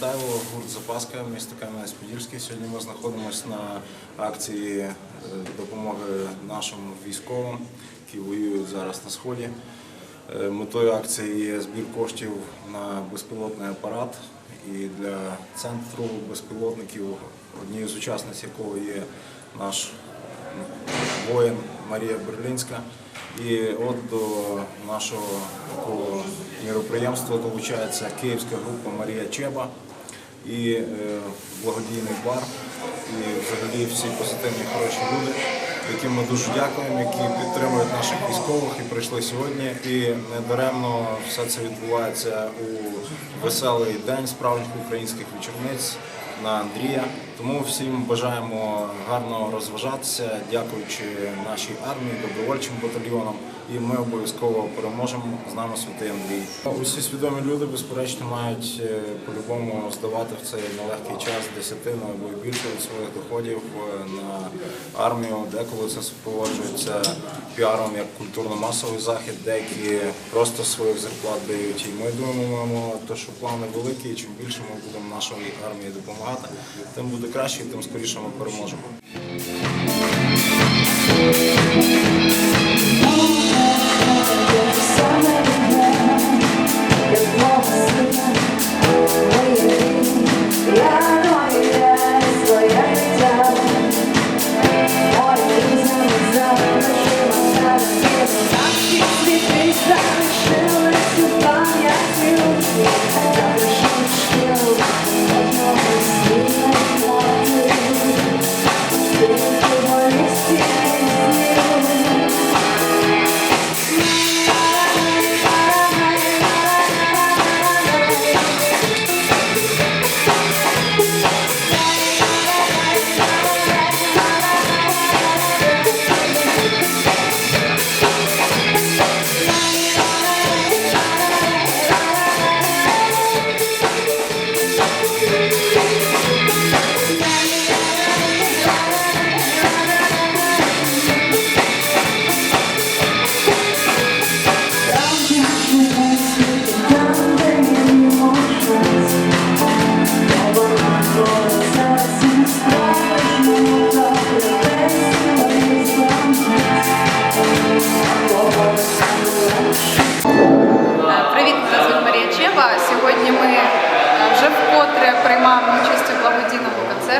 Луганська, місто Кам'янець-Подільський. Сьогодні ми знаходимося на акції е, допомоги нашим військовим, які воюють зараз на сході. Е, Метою акції є збір коштів на безпілотний апарат і для центру безпілотників, однією з учасниць якого є наш воїн Марія Берлінська. І от до нашого такого міроприємства долучається київська група Марія Чеба і е, благодійний бар, і взагалі всі позитивні хороші люди, яким ми дуже дякуємо, які підтримують наших військових і прийшли сьогодні. І недаремно все це відбувається у веселий день справжніх українських вечорниць на Андрія. Тому всім бажаємо гарно розважатися, дякуючи нашій армії, добровольчим батальйонам. І ми обов'язково переможемо з нами святий Андрій. Усі свідомі люди, безперечно, мають е, по-любому здавати в цей нелегкий час десятину або більше своїх доходів е, на армію. Деколи це супроводжується піаром як культурно-масовий захід, деякі просто своїх зарплат дають. І ми думаємо, що плани великі, і чим більше ми будемо нашій армії допомагати, тим буде краще, тим скоріше ми переможемо.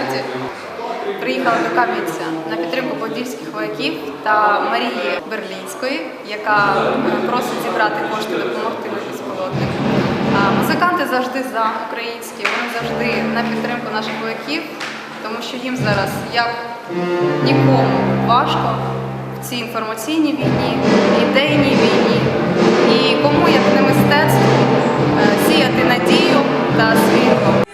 Концерті. Приїхали до Кам'янця на підтримку подільських вояків та Марії Берлінської, яка е, просить зібрати кошти допомогти. А Музиканти завжди за українські, вони завжди на підтримку наших вояків, тому що їм зараз як нікому важко в цій інформаційній війні, ідейній війні. І кому як не мистецтво е, сіяти надію та світло.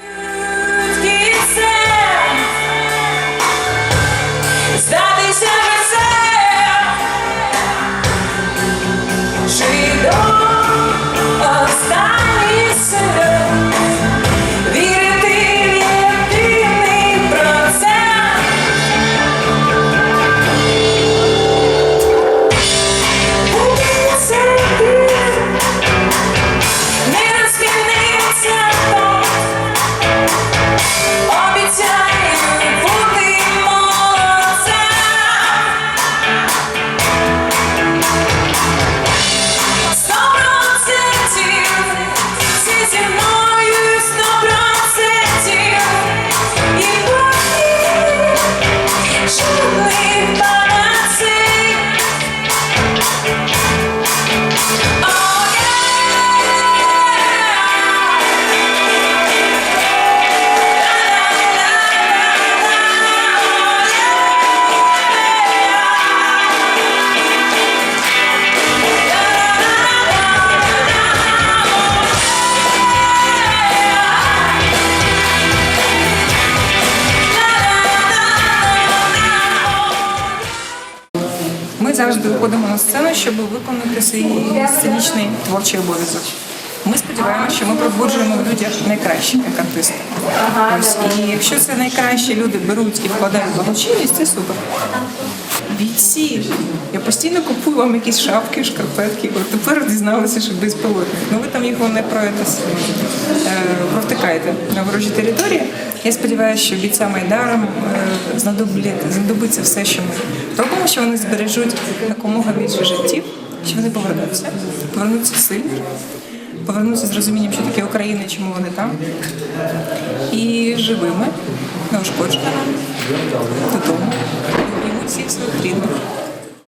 Завжди виходимо на сцену, щоб виконати свій сценічний творчий обов'язок. Ми сподіваємося, що ми пробуджуємо в людях найкраще як артисти. Ось і якщо це найкраще люди беруть і вкладають благочинність, це супер. Бійці! Я постійно купую вам якісь шапки, шкарпетки. От тепер дізналися, що безпілотник. Ну ви там їх не про е, провтикаєте на ворожій території. Я сподіваюся, що бійцям Айдарам е, знадобиться все, що ми робимо, що вони збережуть якомога більше життів, що вони повернуться, повернуться сильні, повернуться з розумінням, що таке Україна, чому вони там, і живими, неушкодженими додому. І всіх своїх рідних.